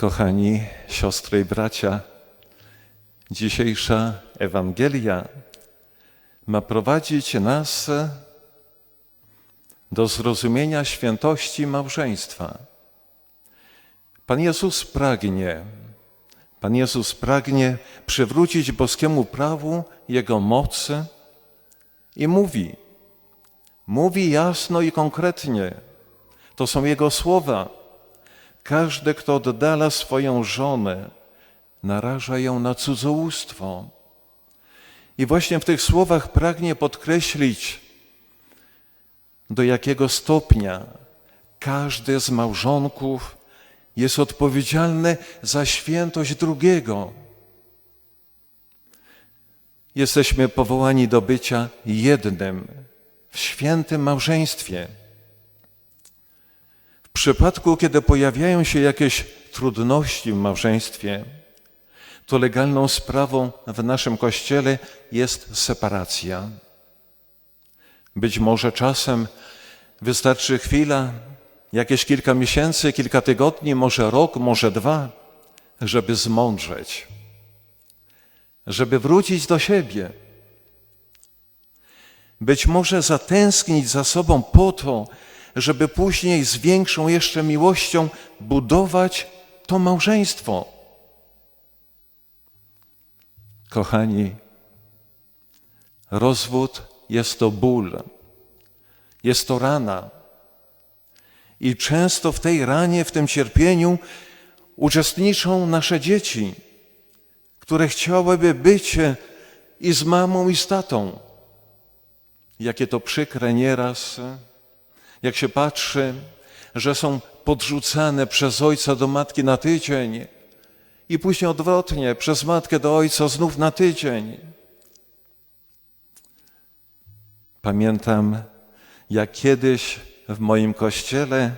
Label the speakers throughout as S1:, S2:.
S1: Kochani siostry i bracia, dzisiejsza Ewangelia ma prowadzić nas do zrozumienia świętości małżeństwa. Pan Jezus pragnie, Pan Jezus pragnie przywrócić boskiemu prawu Jego mocy i mówi, mówi jasno i konkretnie. To są Jego słowa. Każdy, kto oddala swoją żonę, naraża ją na cudzołóstwo. I właśnie w tych słowach pragnie podkreślić, do jakiego stopnia każdy z małżonków jest odpowiedzialny za świętość drugiego. Jesteśmy powołani do bycia jednym w świętym małżeństwie. Przypadku, kiedy pojawiają się jakieś trudności w małżeństwie, to legalną sprawą w naszym kościele jest separacja. Być może czasem wystarczy chwila, jakieś kilka miesięcy, kilka tygodni, może rok, może dwa, żeby zmądrzeć, żeby wrócić do siebie. Być może zatęsknić za sobą po to, żeby później z większą jeszcze miłością budować to małżeństwo. Kochani, rozwód jest to ból, jest to rana. I często w tej ranie, w tym cierpieniu uczestniczą nasze dzieci, które chciałyby być i z mamą, i z tatą. Jakie to przykre nieraz, jak się patrzy, że są podrzucane przez ojca do matki na tydzień i później odwrotnie, przez matkę do ojca znów na tydzień. Pamiętam, jak kiedyś w moim kościele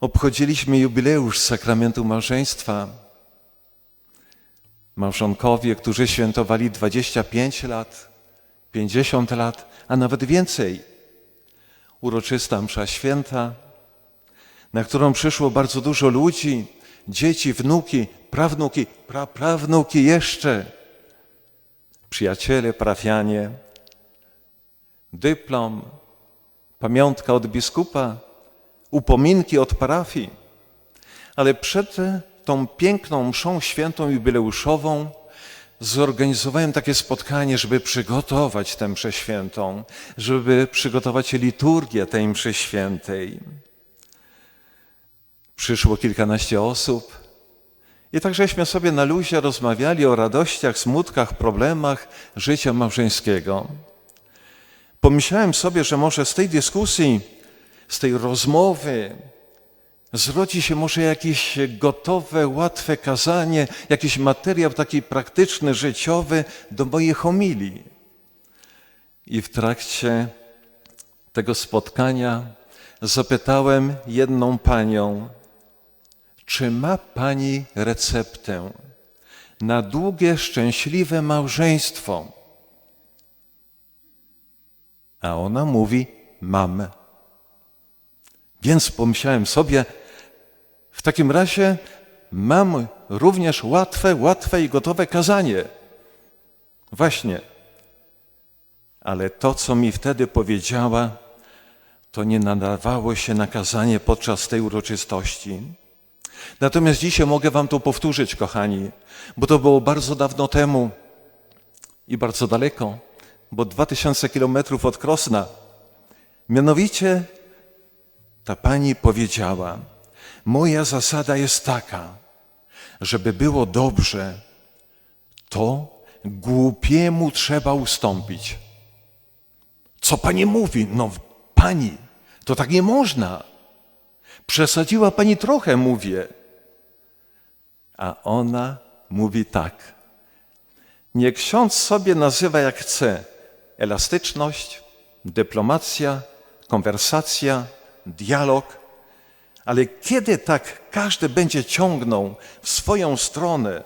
S1: obchodziliśmy jubileusz sakramentu małżeństwa. Małżonkowie, którzy świętowali 25 lat, 50 lat, a nawet więcej. Uroczysta msza święta, na którą przyszło bardzo dużo ludzi, dzieci, wnuki, prawnuki, praprawnuki jeszcze, przyjaciele, parafianie, dyplom, pamiątka od biskupa, upominki od parafii. Ale przed tą piękną mszą świętą jubileuszową zorganizowałem takie spotkanie, żeby przygotować tę mszę świętą, żeby przygotować liturgię tej mszy świętej. Przyszło kilkanaście osób i tak żeśmy sobie na luzie rozmawiali o radościach, smutkach, problemach życia małżeńskiego. Pomyślałem sobie, że może z tej dyskusji, z tej rozmowy zrodzi się może jakieś gotowe, łatwe kazanie, jakiś materiał taki praktyczny, życiowy do mojej homilii. I w trakcie tego spotkania zapytałem jedną panią, czy ma pani receptę na długie, szczęśliwe małżeństwo? A ona mówi: Mam. Więc pomyślałem sobie, w takim razie mam również łatwe, łatwe i gotowe kazanie. Właśnie. Ale to, co mi wtedy powiedziała, to nie nadawało się na kazanie podczas tej uroczystości. Natomiast dzisiaj mogę Wam to powtórzyć, kochani, bo to było bardzo dawno temu i bardzo daleko bo 2000 kilometrów od Krosna. Mianowicie ta pani powiedziała: Moja zasada jest taka, żeby było dobrze, to głupiemu trzeba ustąpić. Co pani mówi? No, pani, to tak nie można. Przesadziła pani trochę, mówię. A ona mówi tak. Nie ksiądz sobie nazywa jak chce elastyczność, dyplomacja, konwersacja, dialog, ale kiedy tak każdy będzie ciągnął w swoją stronę,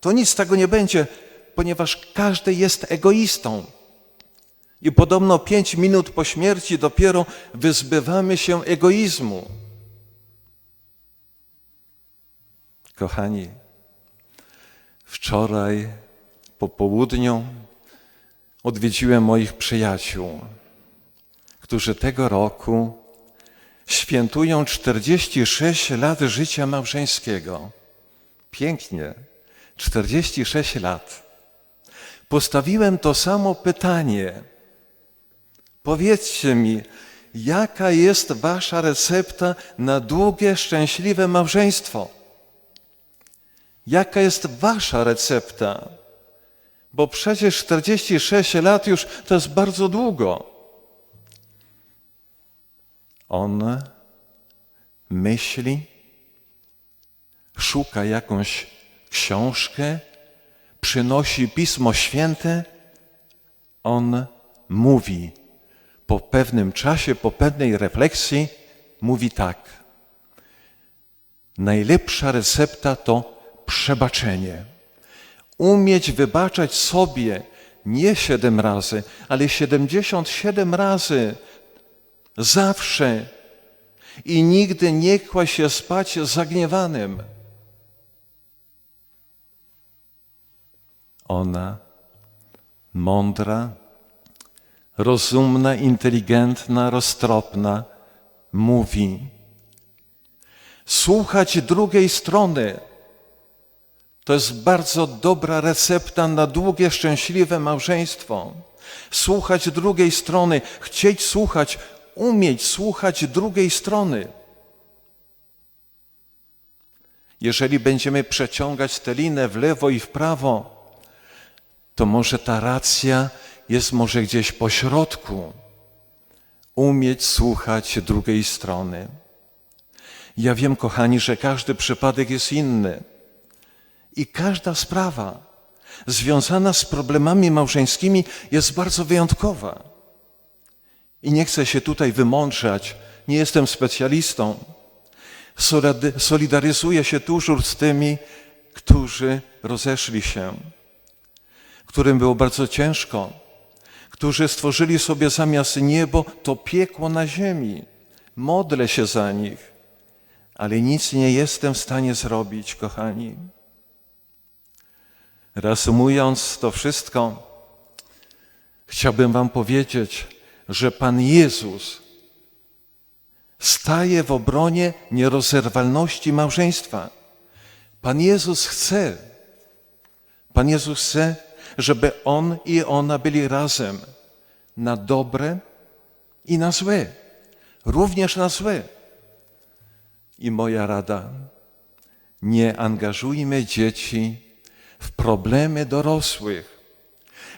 S1: to nic z tego nie będzie, ponieważ każdy jest egoistą. I podobno pięć minut po śmierci dopiero wyzbywamy się egoizmu. Kochani, wczoraj po południu odwiedziłem moich przyjaciół, którzy tego roku świętują 46 lat życia małżeńskiego. Pięknie, 46 lat. Postawiłem to samo pytanie. Powiedzcie mi, jaka jest wasza recepta na długie, szczęśliwe małżeństwo? Jaka jest wasza recepta? Bo przecież 46 lat już to jest bardzo długo. On myśli, szuka jakąś książkę, przynosi Pismo Święte, on mówi po pewnym czasie, po pewnej refleksji, mówi tak. Najlepsza recepta to przebaczenie. Umieć wybaczać sobie nie siedem razy, ale siedemdziesiąt siedem razy zawsze i nigdy nie kłaść się spać zagniewanym. Ona, mądra, rozumna, inteligentna, roztropna, mówi: Słuchać drugiej strony to jest bardzo dobra recepta na długie, szczęśliwe małżeństwo. Słuchać drugiej strony, chcieć słuchać, umieć słuchać drugiej strony. Jeżeli będziemy przeciągać tę linę w lewo i w prawo, to może ta racja jest może gdzieś po środku. Umieć słuchać drugiej strony. Ja wiem, kochani, że każdy przypadek jest inny. I każda sprawa związana z problemami małżeńskimi jest bardzo wyjątkowa. I nie chcę się tutaj wymądrzać, nie jestem specjalistą. Solidaryzuję się dużo z tymi, którzy rozeszli się, którym było bardzo ciężko, którzy stworzyli sobie zamiast niebo to piekło na ziemi. Modlę się za nich, ale nic nie jestem w stanie zrobić, kochani. Reasumując to wszystko, chciałbym Wam powiedzieć, że Pan Jezus staje w obronie nierozerwalności małżeństwa. Pan Jezus chce, Pan Jezus chce, żeby On i ona byli razem na dobre i na złe, również na złe. I moja rada, nie angażujmy dzieci w problemy dorosłych.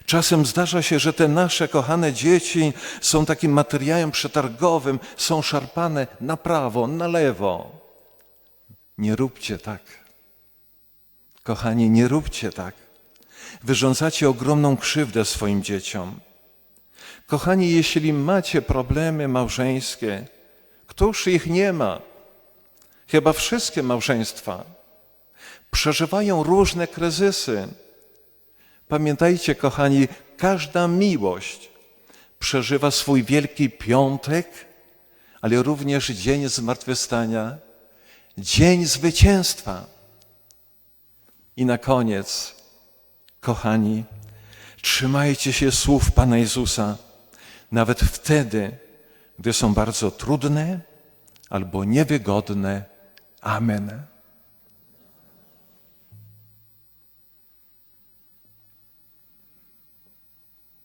S1: Czasem zdarza się, że te nasze kochane dzieci są takim materiałem przetargowym, są szarpane na prawo, na lewo. Nie róbcie tak. Kochani, nie róbcie tak. Wyrządzacie ogromną krzywdę swoim dzieciom. Kochani, jeśli macie problemy małżeńskie, któż ich nie ma? Chyba wszystkie małżeństwa przeżywają różne kryzysy. Pamiętajcie, kochani, każda miłość przeżywa swój wielki piątek, ale również dzień zmartwychwstania, dzień zwycięstwa. I na koniec, kochani, trzymajcie się słów Pana Jezusa, nawet wtedy, gdy są bardzo trudne albo niewygodne. Amen.